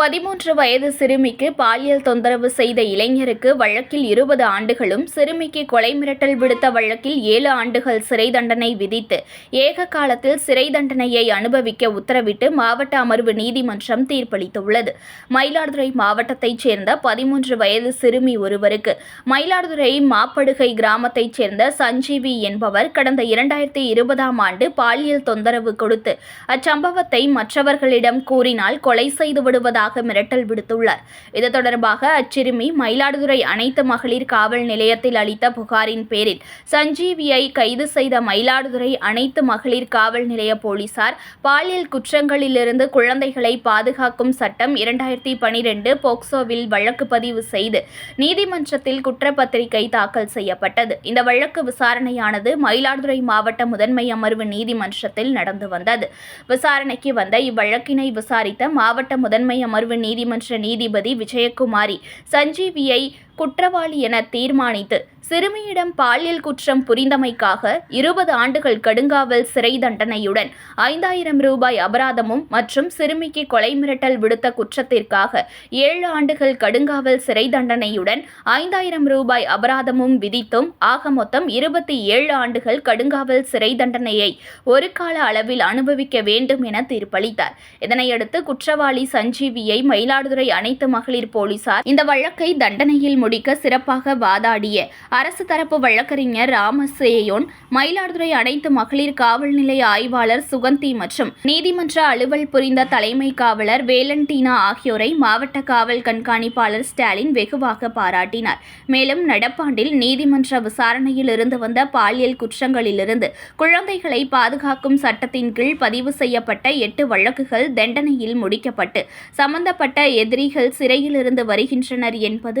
பதிமூன்று வயது சிறுமிக்கு பாலியல் தொந்தரவு செய்த இளைஞருக்கு வழக்கில் இருபது ஆண்டுகளும் சிறுமிக்கு கொலை மிரட்டல் விடுத்த வழக்கில் ஏழு ஆண்டுகள் சிறை தண்டனை விதித்து ஏக காலத்தில் சிறை தண்டனையை அனுபவிக்க உத்தரவிட்டு மாவட்ட அமர்வு நீதிமன்றம் தீர்ப்பளித்துள்ளது. மயிலாடுதுறை மாவட்டத்தைச் சேர்ந்த பதிமூன்று வயது சிறுமி ஒருவருக்கு மயிலாடுதுறை மாப்படுகை கிராமத்தைச் சேர்ந்த சஞ்சீவி என்பவர் கடந்த இரண்டாயிரத்தி இருபதாம் ஆண்டு பாலியல் தொந்தரவு கொடுத்து அச்சம்பவத்தை மற்றவர்களிடம் கூறினால் கொலை செய்து விடுவதாக மிரட்டல் விடுத்துள்ளார். இது தொடர்பாக அச்சிறுமி மயிலாடுதுறை அனைத்து மகளிர் காவல் நிலையத்தில் அளித்த புகாரின் பேரில் சஞ்சீவியை கைது செய்த மயிலாடுதுறை அனைத்து மகளிர் காவல் நிலைய போலீசார் பாலியல் குற்றங்களிலிருந்து குழந்தைகளை பாதுகாக்கும் சட்டம் இரண்டாயிரத்தி பனிரெண்டு போக்சோவில் வழக்கு பதிவு செய்து நீதிமன்றத்தில் குற்றப்பத்திரிகை தாக்கல் செய்யப்பட்டது. இந்த வழக்கு விசாரணையானது மயிலாடுதுறை மாவட்ட முதன்மை அமர்வு நீதிமன்றத்தில் நடந்து வந்தது. விசாரணைக்கு வந்த இவ்வழக்கினை விசாரித்த மாவட்ட முதன்மை அமர்வு நீதிமன்ற நீதிபதி விஜயகுமாரி. சஞ்சீவியை குற்றவாளி என தீர்மானித்து சிறுமியிடம் பாலியல் குற்றம் புரிந்தமைக்காக இருபது ஆண்டுகள் கடுங்காவல் சிறை தண்டனையுடன் ஐந்தாயிரம் ரூபாய் அபராதமும் மற்றும் சிறுமிக்கு கொலை மிரட்டல் விடுத்த குற்றத்திற்காக ஏழு ஆண்டுகள் கடுங்காவல் சிறை தண்டனையுடன் ஐந்தாயிரம் ரூபாய் அபராதமும் விதித்தும் ஆக மொத்தம் இருபத்தி ஏழு ஆண்டுகள் கடுங்காவல் சிறை தண்டனையை ஒரு கால அளவில் அனுபவிக்க வேண்டும் என தீர்ப்பளித்தார். இதனையடுத்து குற்றவாளி சஞ்சீவியை மயிலாடுதுறை அனைத்து மகளிர் போலீசார் இந்த வழக்கை தண்டனையில் முடிக்க சிறப்பாக வாதாடிய அரசு தரப்பு வழக்கறிஞர் ராமசேயோன் மயிலாடுதுறை அனைத்து மகளிர் காவல் நிலைய ஆய்வாளர் சுகந்தி மற்றும் நீதிமன்ற அலுவல் புரிந்த தலைமை காவலர் வேலண்டீனா ஆகியோரை மாவட்ட காவல் கண்காணிப்பாளர் ஸ்டாலின் வெகுவாக பாராட்டினார். மேலும் நடப்பாண்டில் நீதிமன்ற விசாரணையில் இருந்து வந்த பாலியல் குற்றங்களிலிருந்து குழந்தைகளை பாதுகாக்கும் சட்டத்தின் கீழ் பதிவு செய்யப்பட்ட எட்டு வழக்குகள் தண்டனையில் முடிக்கப்பட்டு சம்பந்தப்பட்ட எதிரிகள் சிறையிலிருந்து வருகின்றனர் என்பது